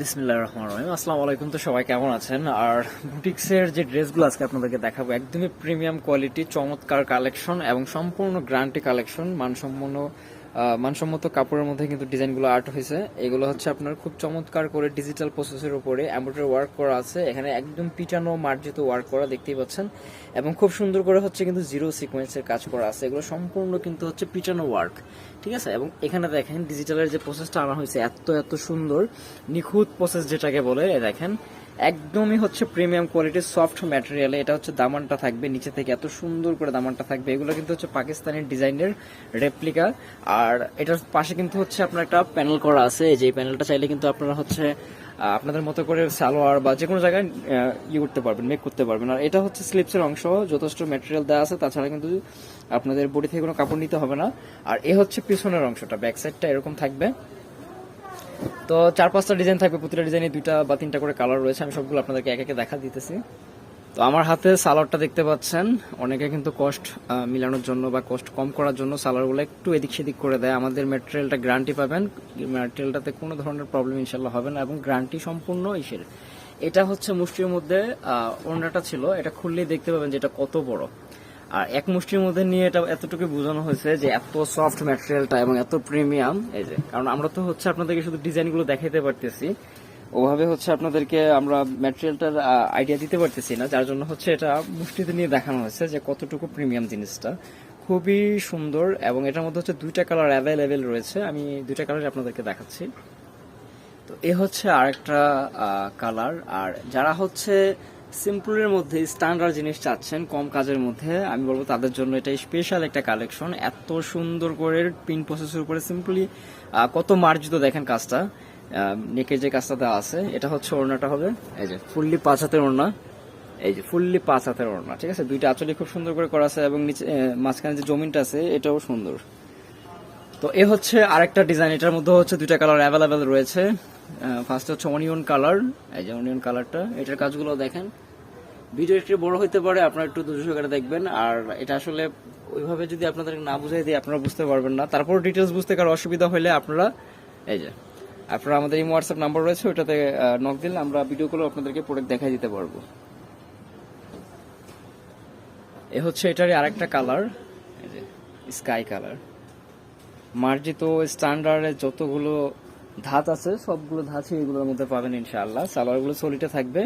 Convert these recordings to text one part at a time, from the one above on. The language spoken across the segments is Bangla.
বিসমিল্লাহ রহমান রহিম। আসসালামু আলাইকুম তো সবাই, কেমন আছেন? আর বুটিক্সের যে ড্রেসগুলো আজকে আপনাদেরকে দেখাবো, একদমই প্রিমিয়াম কোয়ালিটি, চমৎকার কালেকশন এবং সম্পূর্ণ গ্রান্টি কালেকশন, মানসম্পন্ন মানসম্মত কাপড়ের মধ্যে কিন্তু ডিজাইনগুলো আর্ট হয়েছে। এগুলো হচ্ছে আপনার খুব চমৎকার করে ডিজিটাল প্রসেসের উপরে এমব্রয়ডারি ওয়ার্ক করা আছে। এখানে একদম পিটানো, মার্জিত ওয়ার্ক করা দেখতেই পাচ্ছেন। এবং খুব সুন্দর করে হচ্ছে কিন্তু জিরো সিকোয়েন্সের কাজ করা আছে। এগুলো সম্পূর্ণ কিন্তু হচ্ছে পিটানো ওয়ার্ক ঠিক আছে? এবং এখানে দেখেন ডিজিটালের যে প্রসেসটা আনা হয়েছে, এত এত সুন্দর, নিখুঁত প্রসেস যেটাকে বলে দেখেন একদমই হচ্ছে প্রিমিয়াম কোয়ালিটির সফট ম্যাটেরিয়ালে এটা হচ্ছে দামানটা থাকবে নিচে থেকে এত সুন্দর করে দামানটা থাকবে। এগুলো কিন্তু হচ্ছে পাকিস্তানের ডিজাইনের রেপ্লিকা আর এটার পাশে কিন্তু হচ্ছে আপনার একটা প্যানেল করা আছে। যে প্যানেলটা চাইলে কিন্তু আপনারা হচ্ছে আপনাদের মতো করে সালোয়ার বা যে কোনো জায়গায় আহ, ইয়ে করতে পারবেন মেক করতে পারবেন। আর এটা হচ্ছে স্লিপসের অংশ যথেষ্ট ম্যাটেরিয়াল দেওয়া আছে। তাছাড়া কিন্তু আপনাদের বডি থেকে কোনো কাপড় নিতে হবে না। আর এ হচ্ছে পিছনের অংশটা ব্যাক সাইডটা এরকম থাকবে। তো চার পাঁচটা ডিজাইন থাকবে, প্রতিটা ডিজাইনে দুইটা বা তিনটা করে কালার রয়েছে, আমি সবগুলো আপনাদেরকে এক একে দেখা দিতেছি। তো আমার হাতে সালোয়ারটা দেখতে পাচ্ছেন, অনেকে কিন্তু কস্ট মিলানোর জন্য বা কস্ট কম করার জন্য সালোয়ারগুলো একটু এদিক সেদিক করে দেয়। আমাদের ম্যাটেরিয়ালটা গ্যারান্টি পাবেন ম্যাটেরিয়ালটাতে কোনো ধরনের প্রবলেম ইনশাল্লাহ হবে না এবং গ্যারান্টি সম্পূর্ণ ইসের। এটা হচ্ছে মুষ্টির মধ্যে ওড়নাটা ছিল, এটা খুললেই দেখতে পাবেন যে এটা কত বড়। আর এক মুষ্টির মধ্যে নিয়ে এটা এতটুকু বোঝানো হয়েছে যে এত সফট ম্যাটেরিয়ালটা এবং এত প্রিমিয়াম এই যে, কারণ আমরা তো হচ্ছে আপনাদেরকে শুধু ডিজাইনগুলো দেখাইতে পারতেছি, ওভাবে হচ্ছে আপনাদেরকে আমরা ম্যাটেরিয়ালটার আইডিয়া দিতে পারতেছি না, যার জন্য হচ্ছে এটা মুষ্টিতে নিয়ে দেখানো হয়েছে যে কতটুকু প্রিমিয়াম জিনিসটা। খুবই সুন্দর এবং এটার মধ্যে হচ্ছে দুইটা কালার অ্যাভেলেবেল রয়েছে, আমি দুইটা কালার আপনাদেরকে দেখাচ্ছি। তো এ হচ্ছে আরেকটা কালার আর যারা হচ্ছে সিম্পলের মধ্যে স্ট্যান্ডার্ড জিনিস চাচ্ছেন, কম কাজের মধ্যে। আমি বলব তাদের জন্য এটা স্পেশাল একটা কালেকশন এত সুন্দর করে পিন প্রসেসের উপরে সিম্পলি কত মার্জিত দেখেন কাজটা। নেকের যে কাজটা দেওয়া আছে, এটা হচ্ছে ওড়নাটা হবে। এই যে ফুললি পাঁচ হাতের ওড়না। এই যে ফুললি পাঁচ হাতের ওড়না, ঠিক আছে? দুইটা আঁচলে খুব সুন্দর করে করা আছে এবং নিচে মাঝখানে যে জমিনটা আছে, এটাও সুন্দর। তো এ হচ্ছে আরেকটা ডিজাইন এটার মধ্যে হচ্ছে দুইটা কালার অ্যাভেলেবেল রয়েছে। ফার্স্ট হচ্ছে অনিয়ন কালার এই যে অনিয়ন কালারটা এটার কাজগুলো দেখেন। ভিডিও একটু বড় হতে পারে, আপনারা একটু দুশো সহকারে দেখবেন। আর এটা আসলে ওইভাবে যদি আপনাদের না বুঝাই দিই, আপনারা বুঝতে পারবেন না। তারপর ডিটেলস বুঝতে কারও অসুবিধা হলে আপনারা, এই যে, আপনারা আমাদের এই হোয়াটসঅ্যাপ নাম্বার রয়েছে ওটাতে নক দিলে আমরা ভিডিওগুলো আপনাদেরকে প্রোডাক্ট দেখাই দিতে পারব। এ হচ্ছে এটারই আরেকটা কালার স্কাই কালার মার্জিত স্ট্যান্ডার্ডের যতগুলো ধাত আছে, সবগুলো ধাঁচই এগুলোর মধ্যে পাবেন ইনশাআল্লাহ। সালোয়ারগুলো সলিটে থাকবে।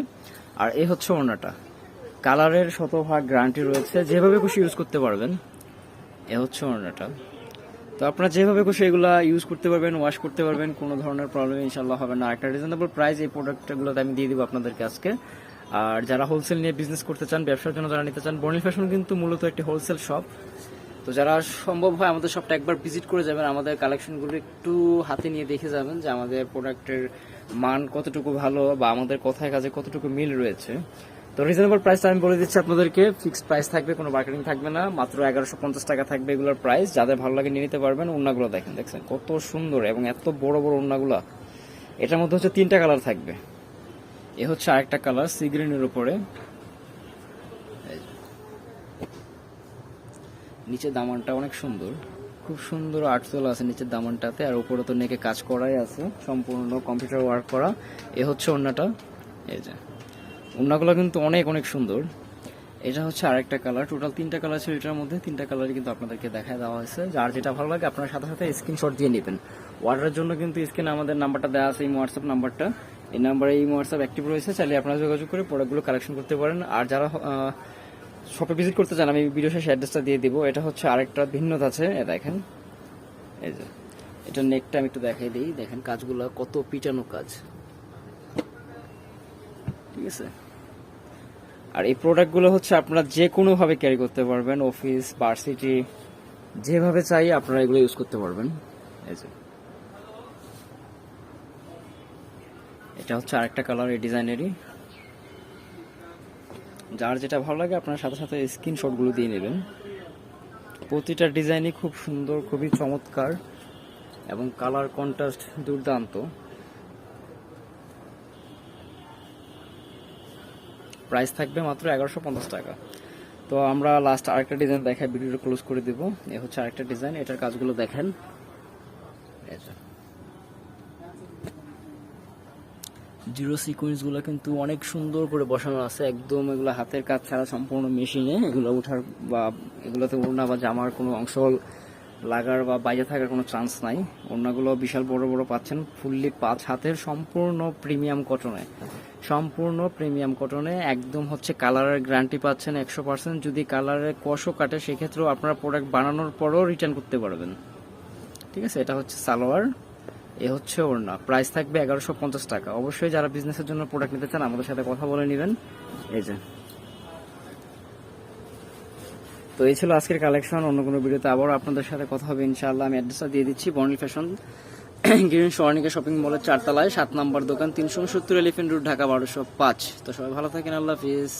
আর এই হচ্ছে ওড়নাটা। কালারের শতভাগ গ্যারান্টি রয়েছে। যেভাবে খুশি ইউজ করতে পারবেন, এ হচ্ছে ওড়নাটা। তো আপনারা যেভাবে খুশি এগুলো ইউজ করতে পারবেন ওয়াশ করতে পারবেন, কোনো ধরনের প্রবলেম ইনশাল্লাহ হবে না। একটা রিজনেবল প্রাইস এই প্রোডাক্টগুলোতে আমি দিয়ে দিব আপনাদেরকে আজকে। আর যারা হোলসেল নিয়ে বিজনেস করতে চান, ব্যবসার জন্য যারা নিতে চান বর্ণিল ফ্যাশন কিন্তু মূলত একটি হোলসেল শপ তো যারা সম্ভব হয় আমাদের শপটা একবার ভিজিট করে যাবেন, আমাদের কালেকশনগুলো একটু হাতে নিয়ে দেখে যাবেন যে আমাদের প্রোডাক্টের মান কতটুকু ভালো বা আমাদের কথায় কাজে কতটুকু মিল রয়েছে। তো রিজনেবল প্রাইসটা আমি বলে দিচ্ছি আপনাদেরকে। ফিক্সড প্রাইস থাকবে, কোনো মার্কেটিং থাকবে না। মাত্র এগারোশো পঞ্চাশ টাকা থাকবে এগুলোর প্রাইস যাদের ভালো লাগে নিয়ে নিতে পারবেন। ওড়নাগুলো দেখেন, দেখছেন? কত সুন্দর এবং এত বড় বড় ওড়নাগুলো। এটার মধ্যে হচ্ছে তিনটা কালার থাকবে। এ হচ্ছে আরেকটা কালার সি গ্রিনের উপরে এই যে। নিচে দামানটা অনেক সুন্দর। খুব সুন্দর আর্টসেল আছে নিচের দামানটাতে, আর উপরে তো নেকে কাজ করাই আছে, সম্পূর্ণ কম্পিউটার ওয়ার্ক করা। এ হচ্ছে ওড়নাটা, এই যে। ওড়নাগুলো কিন্তু অনেক অনেক সুন্দর। এটা হচ্ছে আরেকটা কালার টোটাল তিনটা কালার ছিল এটার মধ্যে, তিনটা কালারই কিন্তু আপনাদেরকে দেখায় দেওয়া হয়েছে। যার যেটা ভালো লাগে আপনার সাথে সাথে স্ক্রিনশট দিয়ে নেবেন। অর্ডারের জন্য কিন্তু স্ক্রিনে আমাদের নাম্বারটা দেওয়া আছে এই হোয়াটসঅ্যাপ নাম্বারটা এই নাম্বারে এই হোয়াটসঅ্যাপ অ্যাক্টিভ রয়েছে, চাইলে আপনারা যোগাযোগ করে প্রোডাক্টগুলো কালেকশন করতে পারেন। আর যারা শপে ভিজিট করতে চান, আমি ভিডিও শেষে অ্যাড্রেসটা দিয়ে দিব। এটা হচ্ছে আরেকটা ভিন্নতা আছে দেখেন। এই যে, এটা নেকটা আমি একটু দেখাই দিই। দেখেন কাজগুলো কত পিটানো কাজ। ঠিক আছে? আর এই প্রোডাক্টগুলো হচ্ছে আপনারা যে কোনো ভাবে ক্যারি করতে পারবেন অফিস ভার্সিটি যেভাবে চাই আপনারা এগুলো ইউজ করতে পারবেন। এই যে। এটা হচ্ছে আরেকটা কালার এই ডিজাইনেরই যার যেটা ভালো লাগে, আপনার সাথে সাথে স্ক্রিনশটগুলো দিয়ে নেবেন। প্রতিটা ডিজাইনই খুব সুন্দর, খুবই চমৎকার এবং কালার কন্ট্রাস্ট দুর্দান্ত। প্রাইস থাকবে মাত্র এগারোশো পঞ্চাশ টাকা। তো আমরা লাস্ট আরেকটা ডিজাইন দেখাই ভিডিওটা ক্লোজ করে দেবো। এ হচ্ছে আরেকটা ডিজাইন এটার কাজগুলো দেখেন এই যে। জিরো সিকোয়েন্সগুলো কিন্তু অনেক সুন্দর করে বসানো আছে। একদম এগুলো হাতের কাজ ছাড়া সম্পূর্ণ মেশিনে। এগুলো ওঠার বা এগুলোতে ওড়না বা জামার কোনো অংশ লাগার বা বাইরে থাকার কোনো চান্স নাই। ওড়নাগুলো বিশাল বড় বড় পাচ্ছেন। ফুললি পাঁচ হাতের সম্পূর্ণ প্রিমিয়াম কটনে সম্পূর্ণ প্রিমিয়াম কটনে একদম হচ্ছে কালারের গ্যারান্টি পাচ্ছেন একশো পার্সেন্ট যদি কালারের কষও কাটে, সেক্ষেত্রেও আপনারা প্রোডাক্ট বানানোর পরও রিটার্ন করতে পারবেন। ঠিক আছে? এটা হচ্ছে সালোয়ার। এ হচ্ছে ওড়না। প্রাইস থাকবে এগারোশো পঞ্চাশ টাকা। অবশ্যই যারা বিজনেসের জন্য প্রোডাক্ট নিতে চান, আমাদের সাথে কথা বলে নেবেন। এই যে। তো এই ছিল আজকের কালেকশন অন্য কোনো ভিডিওতে আবারও আপনাদের সাথে কথা হবে, ইনশাআল্লাহ। আমি অ্যাড্রেসটা দিয়ে দিচ্ছি। বর্ণিল ফ্যাশন গ্রিন স্বর্ণিকা শপিং মলের চারতলায়, সাত নম্বর দোকান, তিনশো উনসত্তর এলিফেন্ট রোড ঢাকা বারোশো পাঁচ। তো সবাই ভালো থাকেন। আল্লাহ হাফিজ।